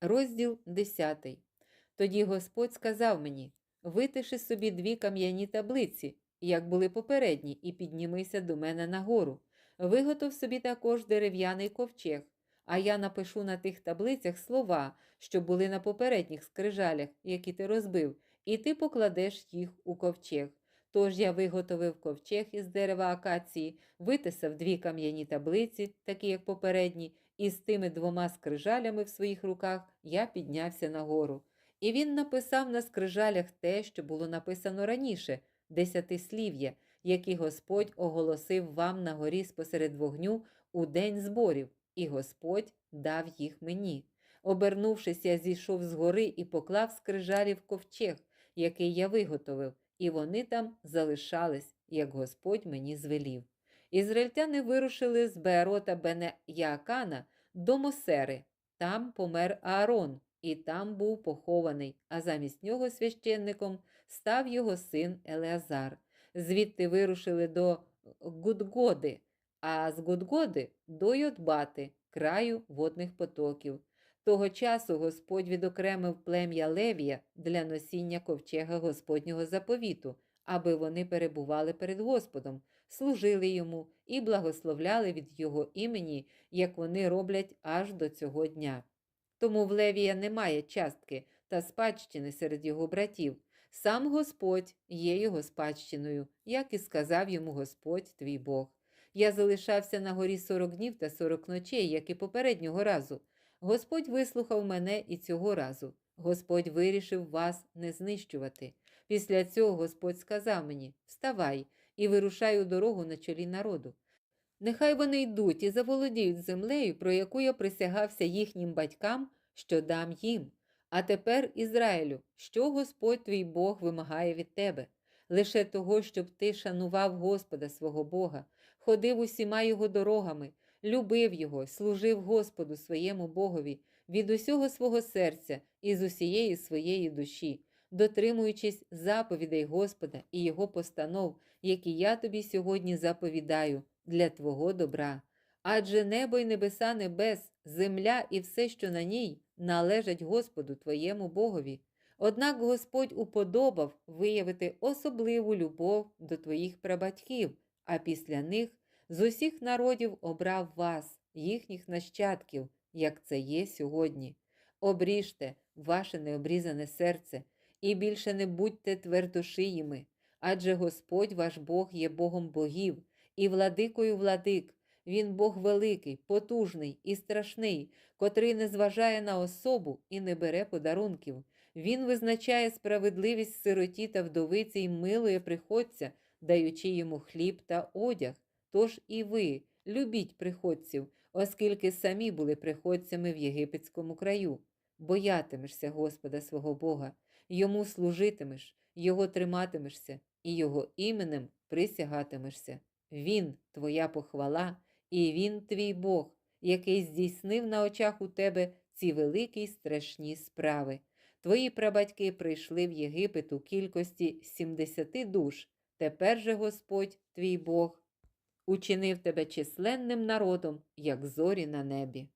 Розділ 10. Тоді Господь сказав мені: Витиши собі дві кам'яні таблиці, як були попередні, і піднімися до мене нагору. Виготов собі також дерев'яний ковчег, а я напишу на тих таблицях слова, що були на попередніх скрижалях, які ти розбив, і ти покладеш їх у ковчег. Тож я виготовив ковчег із дерева акації, витисав дві кам'яні таблиці, такі як попередні, і з тими двома скрижалями в своїх руках я піднявся нагору. І він написав на скрижалях те, що було написано раніше, десятислів'я, які Господь оголосив вам на горі спосеред вогню у день зборів, і Господь дав їх мені. Обернувшись, я зійшов з гори і поклав скрижалі в ковчег, який я виготовив, і вони там залишались, як Господь мені звелів. Ізраїльтяни вирушили з Беарота Бене Яакана до Мосери. Там помер Аарон, і там був похований, а замість нього священником став його син Елеазар. Звідти вирушили до Гудгоди, а з Гудгоди до Йотбати, краю водних потоків. Того часу Господь відокремив плем'я Левія для носіння ковчега Господнього заповіту, аби вони перебували перед Господом, служили йому і благословляли від його імені, як вони роблять аж до цього дня. Тому в Левія немає частки та спадщини серед його братів. Сам Господь є його спадщиною, як і сказав йому Господь твій Бог. Я залишався на горі сорок днів та сорок ночей, як і попереднього разу. Господь вислухав мене і цього разу. Господь вирішив вас не знищувати. Після цього Господь сказав мені: Вставай і вирушай у дорогу на чолі народу. Нехай вони йдуть і заволодіють землею, про яку я присягався їхнім батькам, що дам їм. А тепер, Ізраїлю, що Господь твій Бог вимагає від тебе? Лише того, щоб ти шанував Господа свого Бога, ходив усіма його дорогами, любив Його, служив Господу своєму Богові від усього свого серця і з усієї своєї душі, дотримуючись заповідей Господа і Його постанов, які я тобі сьогодні заповідаю для Твого добра. Адже небо й небеса небес, земля і все, що на ній, належать Господу твоєму Богові. Однак Господь уподобав виявити особливу любов до твоїх прабатьків, а після них з усіх народів обрав вас, їхніх нащадків, як це є сьогодні. Обріжте ваше необрізане серце і більше не будьте твердошиїми, адже Господь ваш Бог є Богом богів і владикою владик. Він Бог великий, потужний і страшний, котрий не зважає на особу і не бере подарунків. Він визначає справедливість сироті та вдовиці і милує приходця, даючи йому хліб та одяг. Тож і ви любіть приходців, оскільки самі були приходцями в єгипетському краю. Боятимешся Господа свого Бога, йому служитимеш, його триматимешся і його іменем присягатимешся. Він твоя похвала, і він твій Бог, який здійснив на очах у тебе ці великі страшні справи. Твої прабатьки прийшли в Єгипет у кількості сімдесяти душ. Тепер же Господь, твій Бог, учинив тебе численним народом, як зорі на небі.